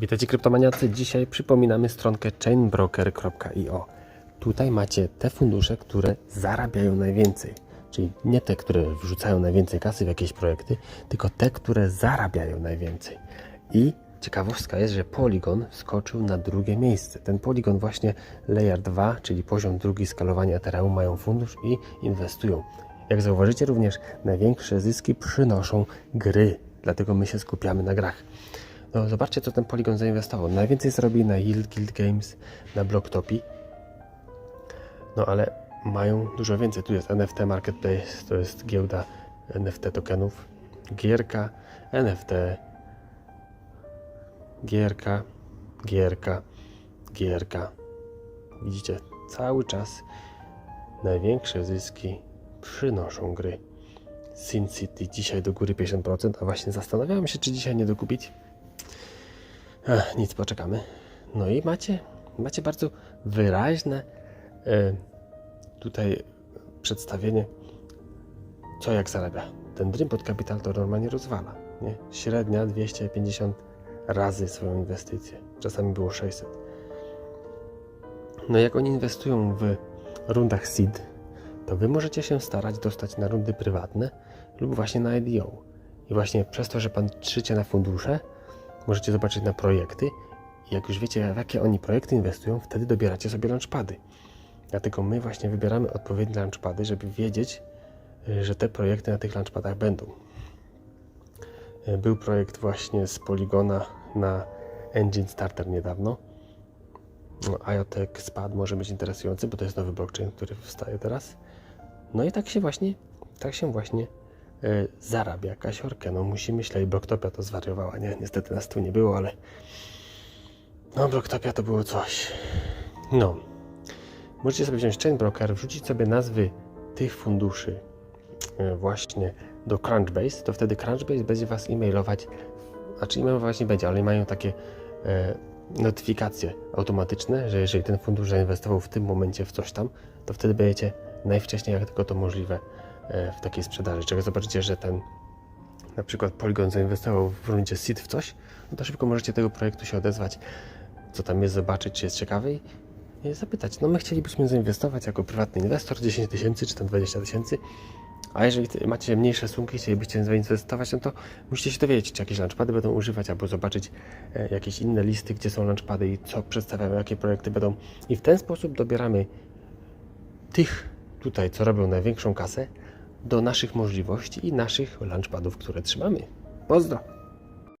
Witajcie kryptomaniacy. Dzisiaj przypominamy stronkę chainbroker.io. Tutaj macie te fundusze, które zarabiają najwięcej. Czyli nie te, które wrzucają najwięcej kasy w jakieś projekty, tylko te, które zarabiają najwięcej. I ciekawostka jest, że Polygon skoczył na drugie miejsce. Ten Polygon właśnie Layer 2, czyli poziom drugi skalowania Ethereum mają fundusz i inwestują. Jak zauważycie również największe zyski przynoszą gry. Dlatego my się skupiamy na grach. No zobaczcie, co ten Polygon zainwestował. Najwięcej zrobi na Yield Guild Games, na Blocktopi. No ale mają dużo więcej. Tu jest NFT Marketplace, to jest giełda NFT tokenów, gierka, NFT, gierka, gierka, gierka. Widzicie, cały czas największe zyski przynoszą gry. Sin City dzisiaj do góry 50%, a właśnie zastanawiałem się, czy dzisiaj nie dokupić. Nic, poczekamy. No i macie, macie bardzo wyraźne e, tutaj przedstawienie, co jak zarabia. Ten Dream pod Capital to normalnie rozwala. Nie? Średnia 250 razy swoją inwestycję. Czasami było 600. No jak oni inwestują w rundach seed, to wy możecie się starać dostać na rundy prywatne lub właśnie na IDO. I właśnie przez to, że patrzycie na fundusze, możecie zobaczyć na projekty jak już wiecie, w jakie oni projekty inwestują, wtedy dobieracie sobie launchpady. Dlatego my właśnie wybieramy odpowiednie launchpady, żeby wiedzieć, y, że te projekty na tych launchpadach będą. Y, Był projekt właśnie z Poligona na Engine Starter niedawno. No, IoTech może być interesujący, bo to jest nowy blockchain, który wstaje teraz. No i tak się właśnie, tak się właśnie zarabia kasiorkę. No musi myśleć, Blocktopia to zwariowała, nie? Niestety nas tu nie było, ale no Blocktopia to było coś. No. Możecie sobie wziąć Chain Broker, wrzucić sobie nazwy tych funduszy e, właśnie do Crunchbase, to wtedy Crunchbase będzie Was e-mailować, znaczy e-mailować nie będzie, ale mają takie e, notyfikacje automatyczne, że jeżeli ten fundusz zainwestował w tym momencie w coś tam, to wtedy będziecie najwcześniej jak tylko to możliwe e, w takiej sprzedaży. Czego zobaczycie, że ten na przykład Polygon zainwestował w rundzie seed w coś, no to szybko możecie tego projektu się odezwać, co tam jest, zobaczyć, czy jest ciekawy i zapytać, no my chcielibyśmy zainwestować jako prywatny inwestor 10 tysięcy czy tam 20 tysięcy, a jeżeli macie mniejsze sumki, chcielibyście zainwestować, no to musicie się dowiedzieć, czy jakieś launchpady będą używać, albo zobaczyć e, jakieś inne listy, gdzie są launchpady i co przedstawiają, jakie projekty będą. I w ten sposób dobieramy tych tutaj, co robią największą kasę, do naszych możliwości i naszych launchpadów, które trzymamy. Pozdro!